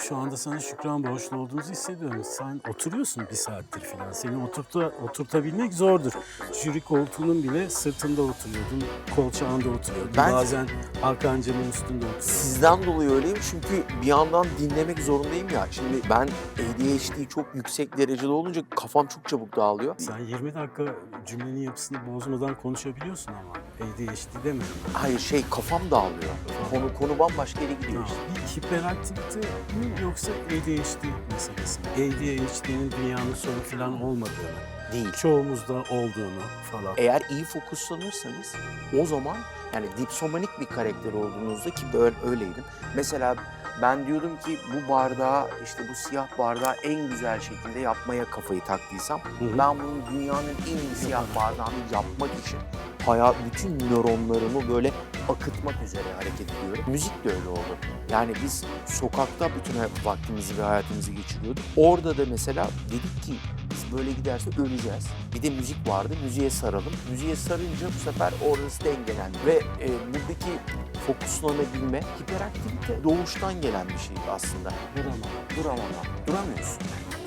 şu anda sana şükran borçlu olduğumuzu hissediyorum. Sen oturuyorsun bir saattir falan. Seni oturta, oturtabilmek zordur. Jüri koltuğunun bile sırtında oturuyordun, kolçağında oturuyordun. Ben- Bazen camın üstünde oturuyordun. Sizden dolayı öyleyim çünkü bir yandan dinlemek zorundayım ya. Şimdi ben ADHD çok yüksek derecede olunca kafam çok çabuk dağılıyor. Sen 20 dakika cümlenin yapısını bozmadan konuşabiliyorsun ama. ADHD ben. Hayır şey kafam dağılıyor. Konu konu bambaşka yere gidiyor Tamam. işte. Bir hiperaktivite mi yoksa ADHD meselesi mi? ADHD'nin dünyanın sonu falan olmadığını, Değil. çoğumuzda olduğunu falan. Eğer iyi fokuslanırsanız o zaman yani dipsomanik bir karakter olduğunuzda ki böyle öyleydim. Mesela ben diyordum ki bu bardağı işte bu siyah bardağı en güzel şekilde yapmaya kafayı taktıysam hı. ben bunu dünyanın en iyi siyah bardağını yapmak için hayat bütün nöronlarımı böyle akıtmak üzere hareket ediyorum. Müzik de öyle oldu. Yani biz sokakta bütün vaktimizi ve hayatımızı geçiriyorduk. Orada da mesela dedik ki biz böyle giderse öleceğiz. Bir de müzik vardı. Müziğe saralım. Müziğe sarınca bu sefer orası dengelendi. Ve e, buradaki fokuslanabilme, hiperaktivite doğuştan gelen bir şeydi aslında. Duramam. Duramama. Duramıyorsun.